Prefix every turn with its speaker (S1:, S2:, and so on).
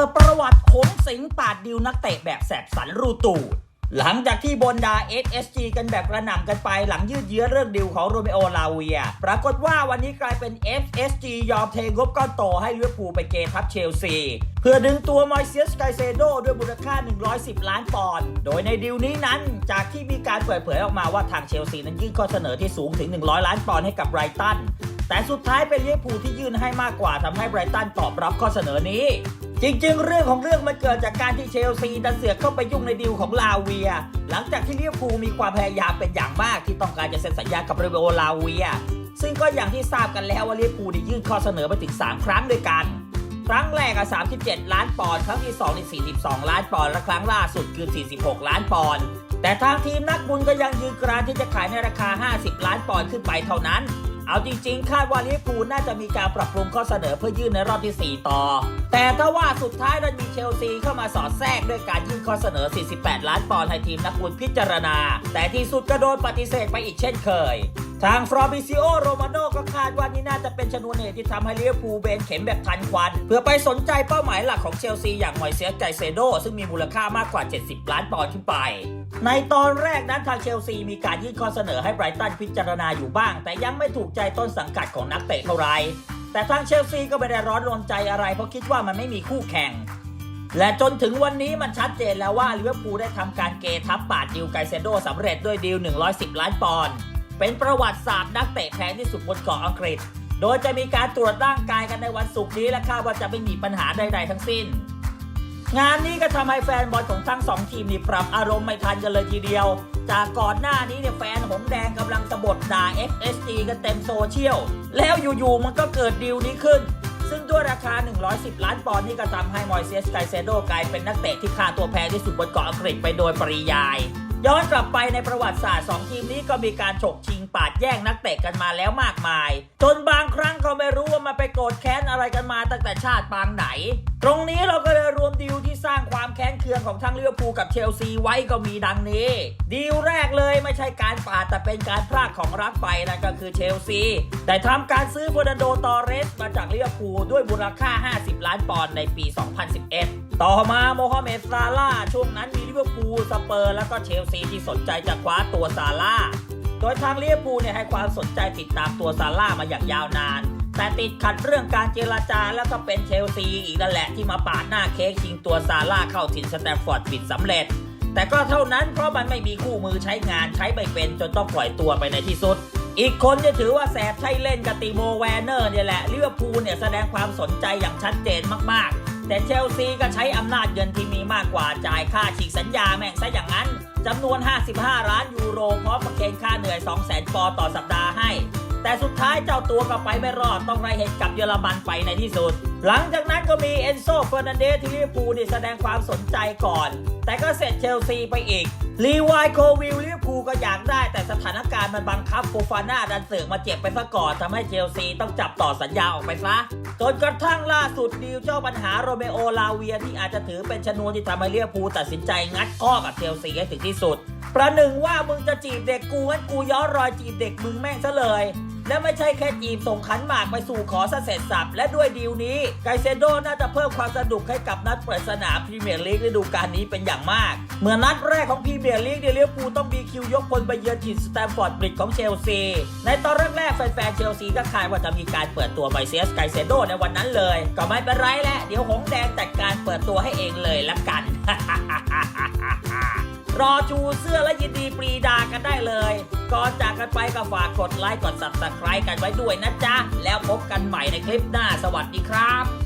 S1: ปิดประวัติขมสิงปาดดิวนักเตะแบบแสบสันรูตูด หลังจากที่บนดา SSG กันแบบกระหน่ำกันไปหลังยืดเยื้อเรื่องดิวของโรเมโอลาเวีย ปรากฏว่าวันนี้กลายเป็น FSG ยอมเทงบก้อนโตให้ลิเวอร์พูลไปเกทับเชลซี เพื่อดึงตัวมอยเซียสไกเซโดด้วยมูลค่า 110 ล้านปอนด์โดยในดิวนี้นั้น จากที่มีการเปิดเผยออกมาว่าทางเชลซีนั้นยื่นข้อเสนอที่สูงถึง 100 ล้านปอนด์ให้กับไบรตันแต่สุดท้ายเป็นลิเวอร์พูลที่ยื่นให้มากกว่าทำให้ไบรตันตอบรับข้อเสนอนี้ จริงๆ เรื่องของเรื่องมันเกิดจากการที่เชลซีดันเสือกเข้าไปยุ่งในดีลของลาเวีย หลังจากที่ลิเวอร์พูลมีความพยายามเป็นอย่างมากที่ต้องการจะเซ็นสัญญากับเรเบโอลาเวีย ซึ่งก็อย่างที่ทราบกันแล้วว่าลิเวอร์พูลได้ยื่นข้อเสนอไปถึง 3 ครั้งด้วยกัน ครั้งแรกอะ37 ล้านปอนด์ครั้งที่2นี่42 ล้านปอนด์และครั้งล่าสุดคือ 46 ล้านปอนด์แต่ทางทีมนักบุญก็ยังยืนกรานที่จะขายในราคา 50 ล้านปอนด์ขึ้นไปเท่านั้น เอาจริงๆ คาดว่าลิเวอร์พูลน่าจะมีการปรับปรุงข้อเสนอเพื่อยื่นในรอบที่ 4 ต่อ แต่ถ้าว่าสุดท้ายดันมีเชลซีเข้ามาสอดแทรกด้วยการยื่นข้อเสนอ 48 ล้านปอนด์ให้ทีมนักบุญพิจารณา แต่ที่สุดก็โดนปฏิเสธไปอีกเช่นเคย ทางฟรอบิซิโอโรมาโนก็คาดว่านี่น่าจะเป็นชนวนเหตุที่ทำให้ลิเวอร์พูลเบนเข็มแบบทันควัน เพื่อไปสนใจเป้าหมายหลักของเชลซีอย่างมอยเซียสไกเซโด ซึ่งมีมูลค่ามากกว่า 70 ล้านปอนด์ขึ้นไป ในตอนแรกนั้นทางเชลซีมีการยื่นข้อเสนอให้ไบรตันพิจารณาอยู่บ้าง แต่ยังไม่ถูกใจต้นสังกัดของนักเตะเท่าไรแต่ทางเชลซีก็ไม่ได้ร้อนรนใจอะไร เพราะคิดว่ามันไม่มีคู่แข่งและจนถึงวันนี้มันชัดเจนแล้วว่าลิเวอร์พูลได้ทำการเกทับปาดดิวไกเซโดสำเร็จด้วยดีล110 ล้านปอนด์ เป็นประวัติศาสตร์นักเตะแพงที่สุดบนเกาะอังกฤษ โดยจะมีการตรวจร่างกายกันในวันศุกร์นี้และคาดว่าจะไม่มีปัญหาใดๆทั้งสิ้น งานนี้ก็ทำให้แฟนบอลของทั้งสองทีมนี่ปรับอารมณ์ไม่ทันกันเลยทีเดียว จากก่อนหน้านี้เนี่ยแฟนหงแดงกำลังสะบดด่า FSG กันเต็มโซเชียล แล้วอยู่ๆมันก็เกิดดีลนี้ขึ้นซึ่งด้วยราคา 110 ล้านปอนด์นี่ก็ทำให้มอยเซสไกเซโดกลายเป็นนักเตะที่ค่าตัวแพงที่สุดบนเกาะอังกฤษไปโดยปริยาย ย้อนกลับไปในประวัติศาสตร์ 2 ทีมนี้ก็มีการฉกชิงปาดแย่งนักเตะกันมาแล้วมากมายจนบางครั้งก็ไม่รู้ว่ามันไปโกรธแค้นอะไรกันมาตั้งแต่ชาติปางไหน ตรงนี้เราก็เลยรวมดีลที่สร้างความแค้นเคืองของทั้งลิเวอร์พูลกับเชลซีไว้ก็มีดังนี้ ดีลแรกเลยไม่ใช่การปาดแต่เป็นการพรากของรักไปนั่นก็คือเชลซี แต่ทำการซื้อโฟนันโดตอเรสมาจากลิเวอร์พูลด้วยมูลค่า 50 ล้านปอนด์ในปี 2011 ต่อมาโมฮัมเหม็ดซาลาช่วงนั้นมีลิเวอร์พูลสเปอร์ แล้วก็เชลซีที่สนใจจะคว้าตัวซาลา โดยทางลิเวอร์พูลเนี่ยให้ความสนใจติดตามตัวซาลามาอย่างยาวนาน แต่ติดขัดเรื่องการเจรจาแล้วก็เป็นเชลซีอีกนั่นแหละที่มาปาดหน้าเค้กชิงตัวซาลาเข้าถิ่นสแตมฟอร์ดปิดสำเร็จ แต่ก็เท่านั้นเพราะมันไม่มีคู่มือใช้งานใช้ไม่เป็นจนต้องปล่อยตัวไปในที่สุดอีกคนจะถือว่าแสบใช่เล่นกับติโมแวนเนอร์เนี่ยแหละลิเวอร์พูลเนี่ยแสดงความสนใจอย่างชัดเจนมากๆ แต่เชลซีก็ใช้อำนาจเงินที่มีมากกว่าจ่ายค่าฉีกสัญญาแม่งซะอย่างนั้นจำนวน 55 ล้านยูโร อมประเคนค่าเหนื่อย 200,000ปอต่อสัปดาห์ให้ แต่สุดท้ายเจ้าตัวก็ไปไม่รอดต้องไรเหตุกับเยอรมันไปในที่สุด หลังจากนั้นก็มีเอนโซเฟอร์นันเดสที่ลิเวอร์พูลนี่แสดงความสนใจก่อน แต่ก็เสร็จเชลซีไปอีกลีวายโควิลลิเวอร์พูลก็อยากได้แต่สถานการณ์มันบังคับโฟฟาน่าดันเสือกมาเจ็บไปซะก่อนทำให้เชลซีต้องจับต่อสัญญาออกไปซะจนกระทั่งล่าสุดดีลเจ้าปัญหาโรเมโอลาเวียที่อาจจะถือเป็นชนวนที่ทำให้ลิเวอร์พูลตัดสินใจงัดข้อกับเชลซีให้ถึงที่สุดประหนึ่งว่ามึงจะจีบเด็กกูงั้นกูย้อนรอยจีบเด็กมึงแม่งซะเลย และไม่ใช่แค่จีบส่งขันหมากไปสู่ขอซะเสร็จสับและด้วยดีลนี้ไกเซโดน่าจะเพิ่มความสนุกให้กับนัดเปิดสนามพรีเมียร์ลีกฤดูกาลนี้เป็นอย่างมาก เมื่อนัดแรกของพรีเมียร์ลีกเดลิเวอร์พูลต้องมีคิวยกพลไปเยือนถิ่นสแตมฟอร์ดบริดจ์ของเชลซี ในตอนแรกๆแฟนๆเชลซีก็คาดว่าจะมีการเปิดตัวไบเซียสไกเซโดในวันนั้นเลย ก็ไม่เป็นไรแหละเดี๋ยวหงแดงจัดการเปิดตัวให้เองเลยละกัน รอชูเสื้อและยินดีปรีดากันได้เลย ก่อนจากกันไปก็ฝากกดไลค์กด subscribe กันไว้ด้วยนะจ๊ะ แล้วพบกันใหม่ในคลิปหน้าสวัสดีครับ